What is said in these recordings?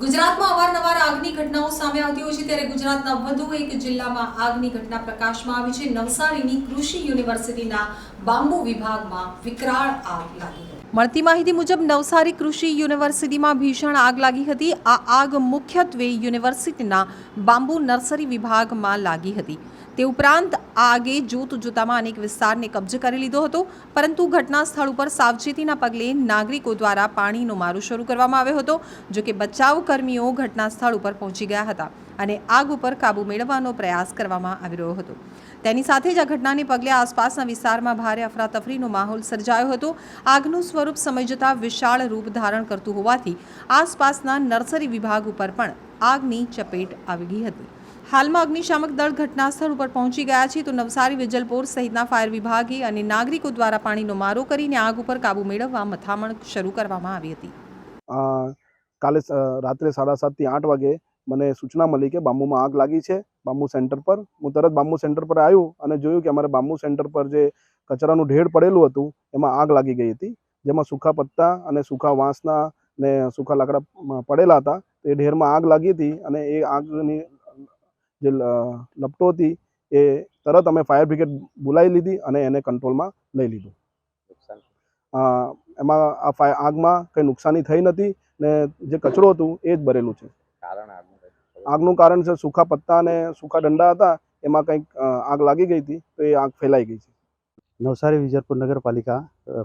ગુજરાતમાં અવારનવાર આગની ઘટનાઓ સામે આવતી હોય છે, ત્યારે ગુજરાતના વધુ એક જિલ્લામાં આગની ઘટના પ્રકાશમાં આવી છે. નવસારીની કૃષિ યુનિવર્સિટીના બાંબુ વિભાગમાં વિકરાળ આગ લાગી મળતી માહિતી મુજબ, નવસારી કૃષિ યુનિવર્સિટીમાં ભીષણ આગ લાગી હતી. આ આગ મુખ્યત્વે યુનિવર્સિટીના બાંબુ નર્સરી વિભાગમાં લાગી હતી. તે ઉપરાંત આગે જોત જોતામાં અનેક વિસ્તારને કબજે કરી લીધો હતો, પરંતુ ઘટના સ્થળ ઉપર સાવચેતીના પગલે નાગરિકો દ્વારા પાણીનો મારો શરૂ કરવામાં આવ્યો હતો જો કે બચાવ કર્મીઓ ઘટના સ્થળ ઉપર પહોંચી ગયા હતા. અને આગ ઉપર કાબૂ મેળવવાનો પ્રયાસ કરવામાં આવી રહ્યો હતો. તેની સાથે જ આ ઘટનાને પગલે આસપાસના વિસ્તારમાં ભારે અફરાતફરીનો માહોલ સર્જાયો હતો. આગનું સ્વરૂપ સમય જતાં વિશાળ રૂપ ધારણ કરતું હોવાથી આસપાસના નર્સરી વિભાગ ઉપર પણ આગની ચપેટ આવી ગઈ હતી. હાલમાં અગ્નિશામક દળ ઘટના સ્થળ ઉપર પહોંચી ગયા છે તો નવસારી, વિજલપોર સહિતના ફાયર વિભાગે અને નાગરિકો દ્વારા પાણીનો મારો કરીને આગ ઉપર કાબૂ મેળવવા મથામણ શરૂ કરવામાં આવી હતી. કાલે રાત્રે સાડા સાતથી આઠ વાગે મને સૂચના મળી કે બાંબુમાં આગ લાગી છે. બાંબુ સેન્ટર પર. હું તરત બાંબુ સેન્ટર પર આવ્યું અને જોયું કે અમારે બાંબુ સેન્ટર પર જે કચરાનું ઢેર પડેલું હતું એમાં આગ લાગી ગઈ હતી. જેમાં સૂકા પત્તા અને સૂકા વાંસના ને સૂકા લાકડા પડેલા હતા. એ ઢેરમાં આગ લાગી હતી અને એ આગની જે લપટો હતી એ તરત અમે ફાયર બ્રિગેડ બોલાવી લીધી અને એને કંટ્રોલમાં લઈ લીધું. એમાં આ ફાય આગમાં કંઈ નુકસાની થઈ નથી ને જે કચરો હતું એ જ ભરેલું છે. કારણ આગનું કારણ છે સૂખા પત્તા અને સૂકા ડંડા હતા, એમાં કંઈક આગ લાગી ગઈ હતી, તો એ આગ ફેલાઈ ગઈ છે. નવસારી વિજલપુર નગરપાલિકા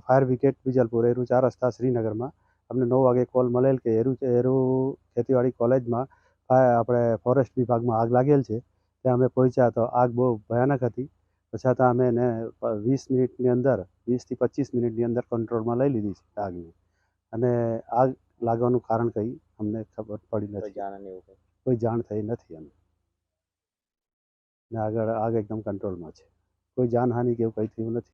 ફાયર બ્રિગેડ વિજલપુર, એરું ચાર રસ્તા શ્રીનગરમાં. અમને નવ વાગે કોલ મળેલ કે એરુ એરુ ખેતીવાડી કોલેજમાં આપણે ફોરેસ્ટ વિભાગમાં આગ લાગેલ છે, ત્યાં અમે પહોંચ્યા તો આગ બહુ ભયાનક હતી. છતાં અમે એને વીસ મિનિટની અંદર, વીસથી પચીસ મિનિટની અંદર કંટ્રોલમાં લઈ લીધી છે આગને. અને આગ લાગવાનું કારણ કંઈ? અમને ખબર પડી નથી. કોઈ? જાણ થઈ નથી અમને. ને આગળ આગ એકદમ કંટ્રોલમાં છે. કોઈ જાનહાનિ કે એવું કંઈ થયું નથી.